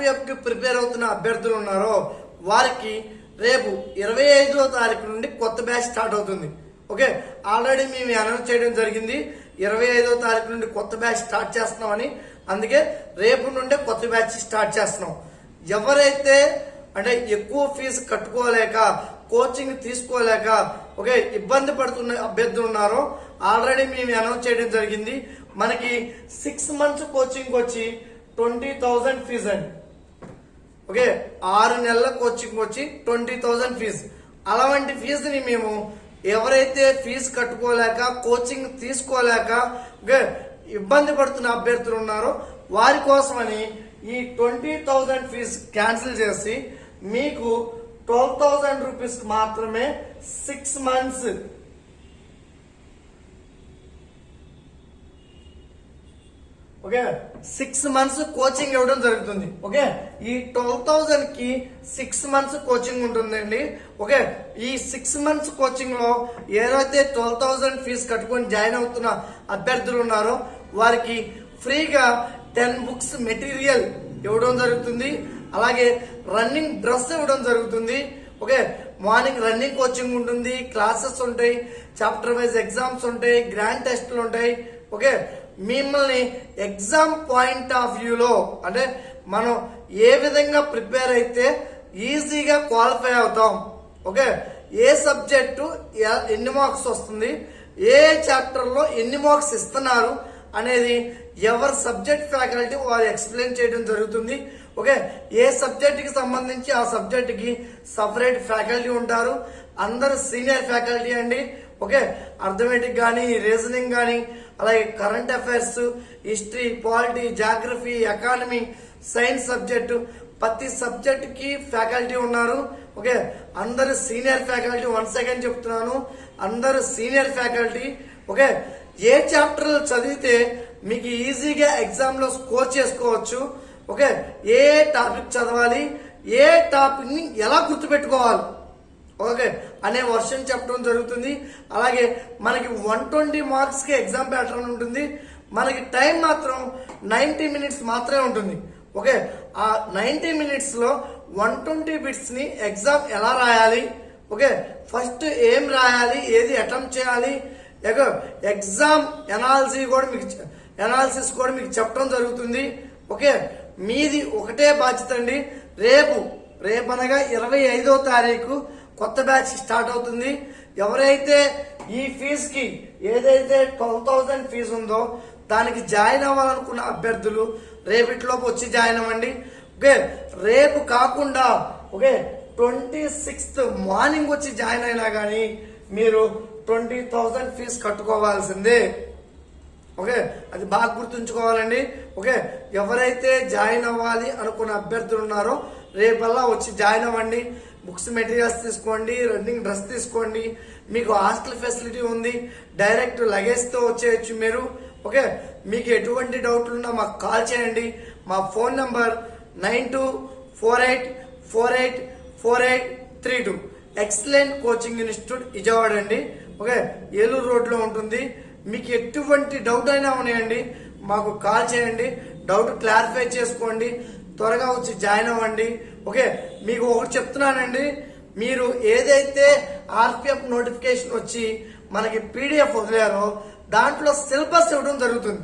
ఆర్పిఎఫ్కి prepare అవుతున్న అభ్యర్థులు ఉన్నారో వారికి రేపు ఇరవై ఐదో తారీఖు నుండి కొత్త బ్యాచ్ స్టార్ట్ అవుతుంది. ఓకే? ఆల్రెడీ మేము అనౌన్స్ చేయడం జరిగింది. ఇరవై ఐదో తారీఖు నుండి కొత్త బ్యాచ్ స్టార్ట్ చేస్తున్నామని. అందుకే రేపు నుండే కొత్త బ్యాచ్ స్టార్ట్ చేస్తున్నాం. ఎవరైతే అంటే ఎక్కువ ఫీజు కట్టుకోలేక కోచింగ్ తీసుకోలేక ఓకే ఇబ్బంది పడుతున్న అభ్యర్థులు ఉన్నారో ఆల్రెడీ మేము అనౌన్స్ చేయడం జరిగింది. మనకి సిక్స్ మంత్స్ కోచింగ్ వచ్చి ట్వంటీ థౌజండ్ ఫీజు అండి ఓకే? ఆరు నెలల కోచింగ్ వచ్చి ట్వంటీ థౌజండ్ ఫీజు. అలాంటి ఫీజుని మేము ఎవరైతే ఫీజు కట్టుకోలేక కోచింగ్ తీసుకోలేక ఓకే ఇబ్బంది పడుతున్న అభ్యర్థులు ఉన్నారో వారి కోసమని ఈ ట్వంటీ థౌజండ్ ఫీజు క్యాన్సిల్ చేసి మీకు ట్వెల్వ్ థౌజండ్ రూపీస్ మాత్రమే six months okay? Six months coaching ఇవ్వడం జరుగుతుంది. ఓకే? ఈ ట్వెల్వ్ థౌజండ్కి సిక్స్ మంత్స్ కోచింగ్ ఉంటుందండి. ఓకే? ఈ సిక్స్ మంత్స్ కోచింగ్లో ఏదైతే ట్వెల్వ్ థౌజండ్ ఫీజు కట్టుకొని జాయిన్ అవుతున్న అభ్యర్థులు ఉన్నారో వారికి ఫ్రీగా టెన్ బుక్స్ మెటీరియల్ ఇవ్వడం జరుగుతుంది. అలాగే రన్నింగ్ డ్రెస్ ఇవ్వడం జరుగుతుంది. ఓకే? మార్నింగ్ రన్నింగ్ కోచింగ్ ఉంటుంది క్లాసెస్ ఉంటాయి చాప్టర్ వైజ్ ఎగ్జామ్స్ ఉంటాయి గ్రాండ్ టెస్ట్లు ఉంటాయి. ఓకే? మిమ్మల్ని ఎగ్జామ్ పాయింట్ ఆఫ్ వ్యూలో అంటే మనం ఏ విధంగా ప్రిపేర్ అయితే ఈజీగా క్వాలిఫై అవుతాం. ఓకే ఏ సబ్జెక్టు ఎన్ని మార్క్స్ వస్తుంది? ఏ చాప్టర్లో ఎన్ని మార్క్స్ ఇస్తున్నారు? అనేది ఎవరి సబ్జెక్ట్ ఫ్యాకల్టీ వారు ఎక్స్ప్లెయిన్ చేయడం జరుగుతుంది. ఓకే ఏ సబ్జెక్టుకి సంబంధించి ఆ సబ్జెక్టుకి సపరేట్ ఫ్యాకల్టీ ఉంటారు. అందరు సీనియర్ ఫ్యాకల్టీ అండి. ఓకే? అర్థమెటిక్ కానీ రీజనింగ్ కానీ అలాగే current affairs history polity geography economy science subject ప్రతి సబ్జెక్ట్కి ఫ్యాకల్టీ ఉన్నారు. ఓకే? అందరు సీనియర్ ఫ్యాకల్టీ వన్ సెకండ్ చెప్తున్నాను. అందరు సీనియర్ ఫ్యాకల్టీ ఓకే? ఏ చాప్టర్లు చదివితే మీకు ఈజీగా ఎగ్జామ్లో స్కోర్ చేసుకోవచ్చు. ఓకే? ఏ టాపిక్ చదవాలి? ఏ టాపిక్ని ఎలా గుర్తుపెట్టుకోవాలి? ఓకే అనే వర్షన్ చెప్పడం జరుగుతుంది. అలాగే మనకి వన్ ట్వంటీ మార్క్స్కి ఎగ్జామ్ ప్యాటర్న్ ఉంటుంది. మనకి టైం మాత్రం నైంటీ మినిట్స్ మాత్రమే ఉంటుంది. ఓకే ఆ నైన్టీ మినిట్స్లో వన్ ట్వంటీ బిట్స్ని ఎగ్జామ్ ఎలా రాయాలి? ఓకే ఫస్ట్ ఏం రాయాలి? ఏది అటెంప్ట్ చేయాలి? ఎగ్జామ్ ఎనాలిసిస్ కూడా మీకు ఎనాలిసిస్ కూడా మీకు చెప్పడం జరుగుతుంది. ఓకే మీది ఒకటే బాధ్యత అండి. రేపు రేపు అనగా ఇరవై ఐదో తారీఖు కొత్త బ్యాచ్ స్టార్ట్ అవుతుంది. ఎవరైతే ఈ ఫీజుకి ఏదైతే ట్వెల్వ్ థౌసండ్ ఫీజు ఉందో దానికి జాయిన్ అవ్వాలనుకున్న అభ్యర్థులు రేపటిలోపు వచ్చి జాయిన్ అవ్వండి. ఓకే రేపు కాకుండా ఓకే ట్వంటీ సిక్స్త్ మార్నింగ్ వచ్చి జాయిన్ అయినా కానీ మీరు ట్వంటీ థౌసండ్ ఫీజు కట్టుకోవాల్సిందే. ఓకే అది బాగా గుర్తుంచుకోవాలండి. ఓకే ఎవరైతే జాయిన్ అవ్వాలి అనుకున్న అభ్యర్థులు ఉన్నారో రేపల్లా వచ్చి జాయిన్ అవ్వండి. బుక్స్ మెటీరియల్స్ తీసుకోండి రన్నింగ్ డ్రెస్ తీసుకోండి మీకు హాస్టల్ ఫెసిలిటీ ఉంది డైరెక్ట్ లగేజ్తో వచ్చేయచ్చు మీరు. ఓకే? మీకు ఎటువంటి డౌట్లు ఉన్నా మాకు కాల్ చేయండి. మా phone number nine two four eight four eight four eight three two. Excellent coaching institute Vijayawada అండి. ఓకే? ఏలూరు రోడ్లో ఉంటుంది. మీకు ఎటువంటి డౌట్ అయినా ఉన్నాయండి మాకు కాల్ చేయండి. డౌట్ క్లారిఫై చేసుకోండి. త్వరగా వచ్చి జాయిన్ అవ్వండి. ఓకే మీకు ఒకటి చెప్తున్నానండి. మీరు ఏదైతే ఆర్పిఎఫ్ నోటిఫికేషన్ వచ్చి మనకి పీడిఎఫ్ వదిలారో దాంట్లో సిలబస్ ఇవ్వడం జరుగుతుంది.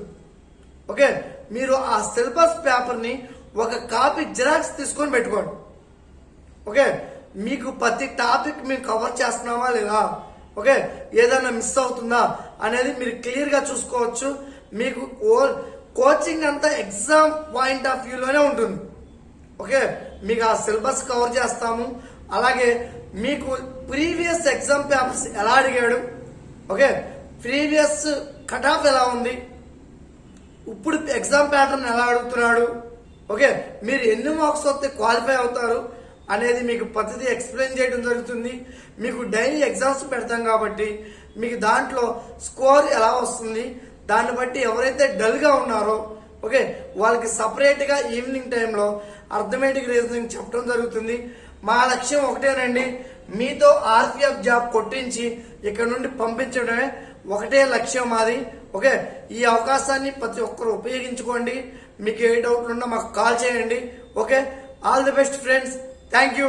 ఓకే మీరు ఆ సిలబస్ పేపర్ని ఒక కాపీ జిరాక్స్ తీసుకొని పెట్టుకోండి. ఓకే మీకు ప్రతి టాపిక్ మేము కవర్ చేస్తున్నామా లేదా? ఓకే ఏదైనా మిస్ అవుతుందా అనేది మీరు క్లియర్గా చూసుకోవచ్చు. మీకు కోచింగ్ అంతా ఎగ్జామ్ పాయింట్ ఆఫ్ వ్యూలోనే ఉంటుంది. ఓకే? మీకు ఆ సిలబస్ కవర్ చేస్తాము. అలాగే మీకు ప్రీవియస్ ఎగ్జామ్ పేపర్స్ ఎలా అడిగాడు? ఓకే? ప్రీవియస్ కట్ ఆఫ్ ఎలా ఉంది? ఇప్పుడు ఎగ్జామ్ ప్యాటర్న్ ఎలా అడుగుతున్నాడు? ఓకే? మీరు ఎన్ని మార్క్స్ వస్తే క్వాలిఫై అవుతారు అనేది మీకు పద్ధతి ఎక్స్ప్లెయిన్ చేయడం జరుగుతుంది. మీకు డైలీ ఎగ్జామ్స్ పెడతాం కాబట్టి మీకు దాంట్లో స్కోర్ ఎలా వస్తుంది? దాన్ని బట్టి ఎవరైతే డల్గా ఉన్నారో ఓకే వాళ్ళకి సపరేట్గా ఈవినింగ్ టైంలో అర్థమేటిక్ రీజనింగ్ చెప్పడం జరుగుతుంది. మా లక్ష్యం ఒకటేనండి మీతో ఆర్పిఎఫ్ జాబ్ కొట్టించి ఇక్కడ నుండి పంపించడమే ఒకటే లక్ష్యం మాది. ఓకే ఈ అవకాశాన్ని ప్రతి ఒక్కరు ఉపయోగించుకోండి. మీకు ఏ డౌట్లు ఉన్నా మాకు కాల్ చేయండి. Okay all the best friends. Thank you.